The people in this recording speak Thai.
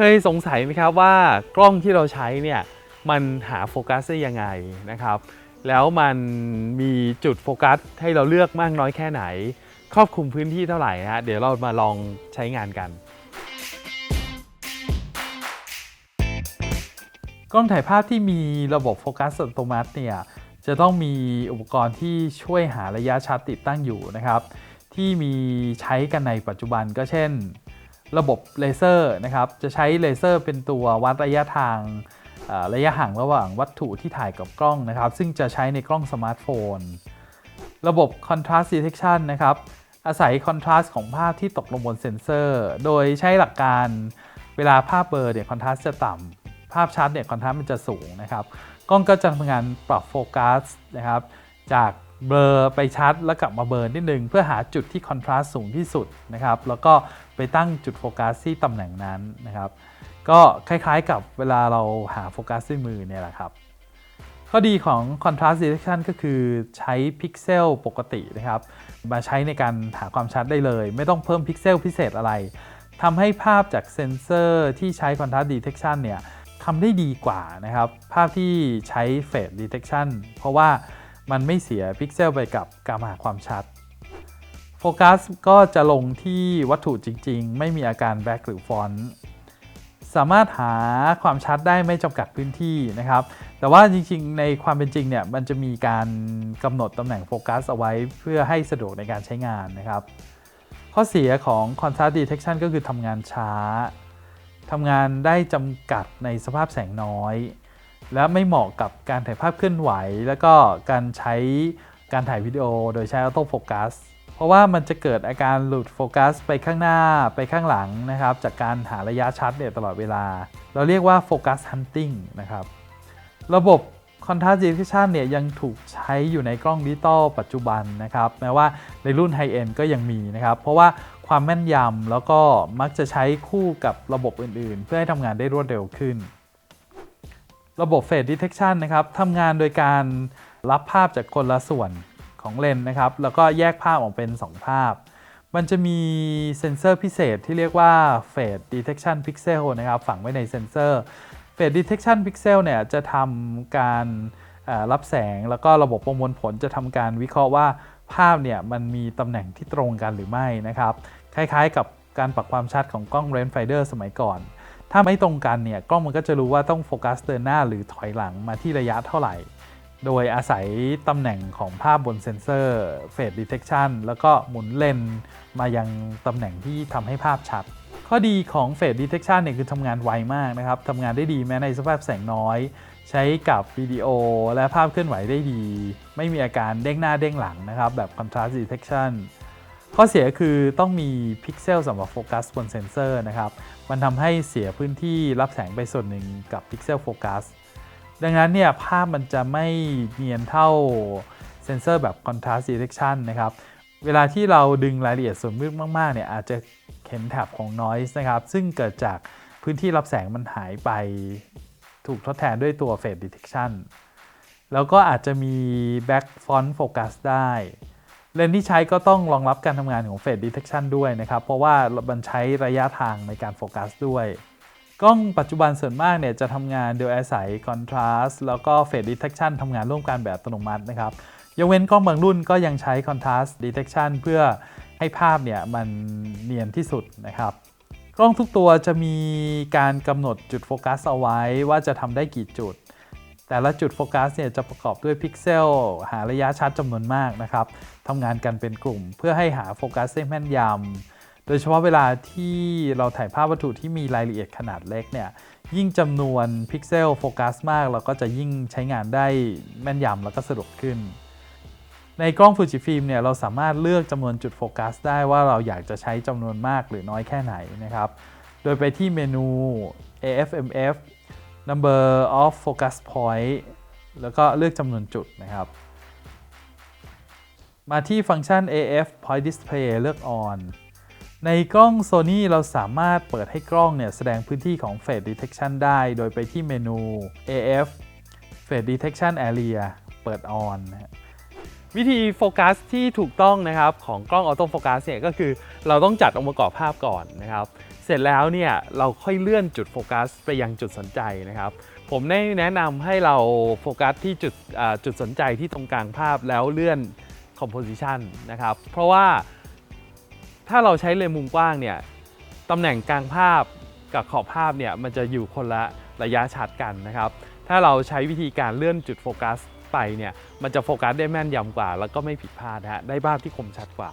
เคยสงสัยไหมครับว่ากล้องที่เราใช้เนี่ยมันหาโฟกัสได้ยังไงนะครับ แล้วมันมีจุดโฟกัสให้เราเลือกมากน้อยแค่ไหน ครอบคลุมพื้นที่เท่าไหร่ฮะเดี๋ยวเรามาลองใช้งานกัน กล้องถ่ายภาพที่มีระบบโฟกัสอัตโนมัติเนี่ยจะต้องมีอุปกรณ์ที่ช่วยหาระยะชัดติดตั้งอยู่นะครับ ที่มีใช้กันในปัจจุบันก็เช่น ระบบเลเซอร์นะครับ จะใช้เลเซอร์เป็นตัววัดระยะทางระยะห่างระหว่างวัตถุที่ถ่ายกับกล้องนะครับ ซึ่งจะใช้ในกล้องสมาร์ทโฟน ระบบ Contrast Detection นะครับ อาศัยคอนทราสต์ของภาพที่ตกลงบนเซ็นเซอร์ โดยใช้หลักการเวลาภาพเบลอร์เนี่ยคอนทราสต์จะต่ำภาพชัดเนี่ยคอนทราสต์มันจะสูงนะครับ กล้องก็จะทำงานปรับโฟกัสนะครับ จาก เบลอไปชัดแล้วกลับมาเบลอนิดนึง เพื่อหาจุดที่คอนทราสต์สูงที่สุดนะครับแล้วก็ไปตั้งจุดโฟกัสที่ตำแหน่งนั้นนะครับก็คล้ายๆกับเวลาเราหาโฟกัสด้วยมือเนี่ยแหละครับข้อดีของ Contrast Detection ก็คือใช้พิกเซลปกตินะครับมาใช้ในการหาความชัดได้เลย ไม่ต้องเพิ่มพิกเซลพิเศษอะไรทำให้ภาพจากเซนเซอร์ที่ใช้ Contrast Detection เนี่ยทำได้ดีกว่านะครับ ภาพที่ใช้ Phase Detection เพราะว่า มันไม่เสียพิกเซลไปกับการหาความชัด โฟกัสก็จะลงที่วัตถุจริง ๆ ไม่มีอาการแบ็กหรือฟอนต์สามารถหาความชัดได้ไม่จำกัดพื้นที่นะครับ แต่ว่าจริงๆ ในความเป็นจริงเนี่ยมันจะมีการกำหนดตำแหน่งโฟกัสเอาไว้เพื่อให้สะดวกในการใช้งานนะครับ ข้อเสียของ Contrast Detection ก็คือทำงานช้าทำงานได้จำกัดในสภาพแสงน้อย และไม่เหมาะกับการถ่ายภาพเคลื่อนไหว แล้วก็การใช้การถ่ายวิดีโอโดยใช้ออโต้โฟกัสเพราะว่ามันจะเกิดอาการหลุดโฟกัสไปข้างหน้าไปข้างหลังนะครับ จากการหาระยะชัดเนี่ยตลอดเวลา เราเรียกว่าโฟกัสฮันติงนะครับ ระบบ Contrast Detection เนี่ยยังถูกใช้อยู่ในกล้องดิจิตอลปัจจุบันนะครับ แม้ว่าในรุ่นไฮเอ็นก็ยังมีนะครับ เพราะว่าความแม่นยำแล้วก็มักจะใช้คู่กับระบบอื่นๆ เพื่อให้ทำงานได้รวดเร็วขึ้น ระบบ Phase Detection นะครับทำงานโดยการรับภาพจากคนละส่วนของเลนส์นะครับ แล้วก็แยกภาพออกเป็น 2 ภาพ มันจะมีเซ็นเซอร์พิเศษที่เรียกว่า Phase Detection Pixel นะครับฝังไว้ในเซ็นเซอร์ Phase Detection Pixel เนี่ยจะทำการรับแสงแล้วก็ระบบประมวลผลจะทำการวิเคราะห์ว่าภาพเนี่ยมันมีตำแหน่งที่ตรงกันหรือไม่นะครับ คล้ายๆกับการปรับความชัดของกล้อง Rangefinder สมัยก่อน ถ้าไม่ตรงกันเนี่ยกล้องมันก็จะรู้ว่าต้องโฟกัสเดินหน้าหรือถอยหลังมาที่ระยะเท่าไหร่ โดยอาศัยตำแหน่งของภาพบนเซนเซอร์ Phase Detection แล้วก็หมุนเลนส์มายังตำแหน่งที่ทำให้ภาพชัด ข้อดีของ Phase Detection เนี่ยคือทำงานไวมากนะครับทำงานได้ดีแม้ในสภาพแสงน้อย ใช้กับวิดีโอและภาพเคลื่อนไหวได้ดี ไม่มีอาการเด้งหน้าเด้งหลังนะครับแบบ Contrast Detection ข้อเสียคือต้องมีพิกเซลสำหรับโฟกัสบนเซนเซอร์นะครับ มันทำให้เสียพื้นที่รับแสงไปส่วนหนึ่งกับพิกเซลโฟกัส ดังนั้นเนี่ยภาพมันจะไม่เนียนเท่าเซนเซอร์แบบ Contrast Detection นะครับ เวลาที่เราดึงรายละเอียดส่วนมืดมากๆเนี่ยอาจจะเห็นแถบของ noise นะครับ ซึ่งเกิดจากพื้นที่รับแสงมันหายไปถูกทดแทนด้วยตัว Phase Detection แล้วก็อาจจะมี Back Front Focus ได้ เลนส์ที่ใช้ก็ต้องรองรับการทำงานของ Phase Detection ด้วยนะครับ เพราะว่ามันใช้ระยะทางในการโฟกัสด้วย กล้องปัจจุบันส่วนมากเนี่ยจะทำงานโดยอาศัย Contrast แล้วก็ Phase Detection ทำงานร่วมกันแบบอัตโนมัตินะครับยกเว้นกล้องบางรุ่นก็ยังใช้ Contrast Detection เพื่อให้ภาพเนี่ยมันเนียนที่สุดนะครับกล้องทุกตัวจะมีการกำหนดจุดโฟกัสเอาไว้ว่าจะทำได้กี่จุด แต่ละจุดโฟกัสเนี่ยจะประกอบด้วยพิกเซลหาระยะชัดจำนวนมากนะครับทำงานกันเป็นกลุ่ม เพื่อให้หาโฟกัสได้แม่นยำโดยเฉพาะเวลาที่เราถ่ายภาพวัตถุที่มีรายละเอียดขนาดเล็กเนี่ยยิ่งจำนวนพิกเซลโฟกัสมาก เราก็จะยิ่งใช้งานได้แม่นยำแล้วก็สะดวกขึ้น ในกล้องฟูจิฟิล์มเนี่ยเราสามารถเลือกจำนวนจุดโฟกัสได้ว่าเราอยากจะใช้จำนวนมากหรือน้อยแค่ไหนนะครับ โดยไปที่เมนู AFMF number of focus point แล้วก็เลือกจำนวนจุดนะครับ มาที่ฟังก์ชัน AF Point Display เลือก on ในกล้อง Sony เราสามารถเปิดให้กล้องเนี่ยแสดงพื้นที่ของ Phase Detection ได้ โดยไปที่เมนู AF Phase Detection Area เปิด on นวิธีโฟกัสที่ถูกต้องนะครับของกล้องออโต้โฟกัสเนี่ยก็คือเราต้องจัดองค์ประกอบภาพก่อนนะครับ เสร็จแล้วเนี่ยเราค่อยเลื่อนจุดโฟกัสไปยังจุดสนใจนะครับ ผมได้แนะนำให้เราโฟกัสที่จุดจุดสนใจที่ตรงกลางภาพแล้วเลื่อน composition นะครับ เพราะว่าถ้าเราใช้เลนส์มุมกว้างเนี่ยตำแหน่งกลางภาพกับขอบภาพเนี่ยมันจะอยู่คนละระยะชัดกันนะครับ ถ้าเราใช้วิธีการเลื่อนจุดโฟกัสไปเนี่ยมันจะโฟกัสได้แม่นยำกว่า แล้วก็ไม่ผิดพลาดนะฮะได้ภาพที่คมชัดกว่า